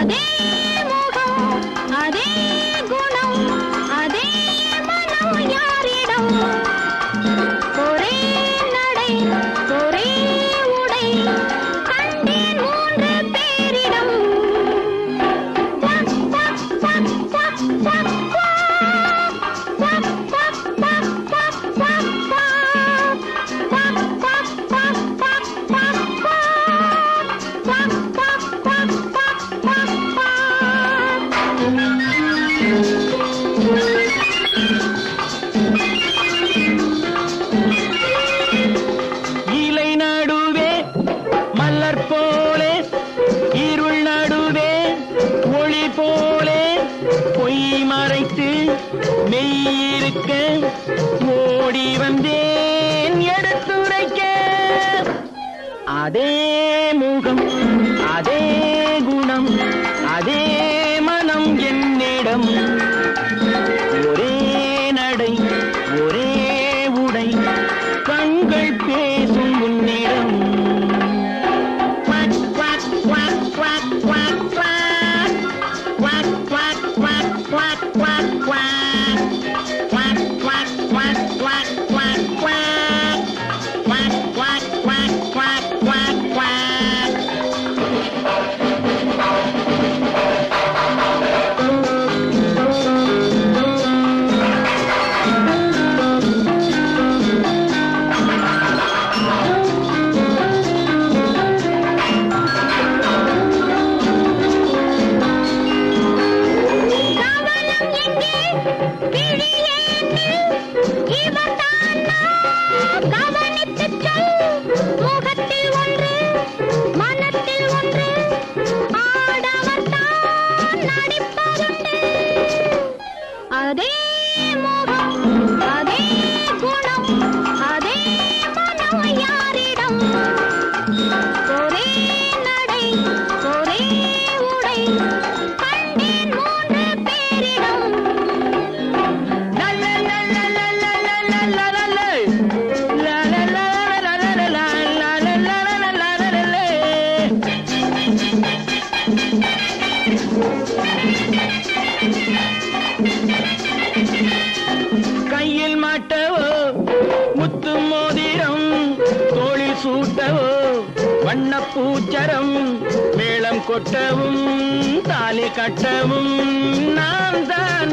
அதே முகம் அதே குணம் அதே மனம் யாரிடம் ஒரே நடை ஒரே உடை கண்டேன் மூன்று பேரிடம் What? மெய்யிருக்க ஓடி வந்தேன் எடுத்துரைக்க. அதே முகம் அதே குணம் அதே மனம் என்னிடம். கையில் மாட்டவோ முத்து மோதிரம் தோளில் சூட்டவோ வண்ண பூச்சரம் மேளம் கொட்டவும் தாலி கட்டவும் நான் தான்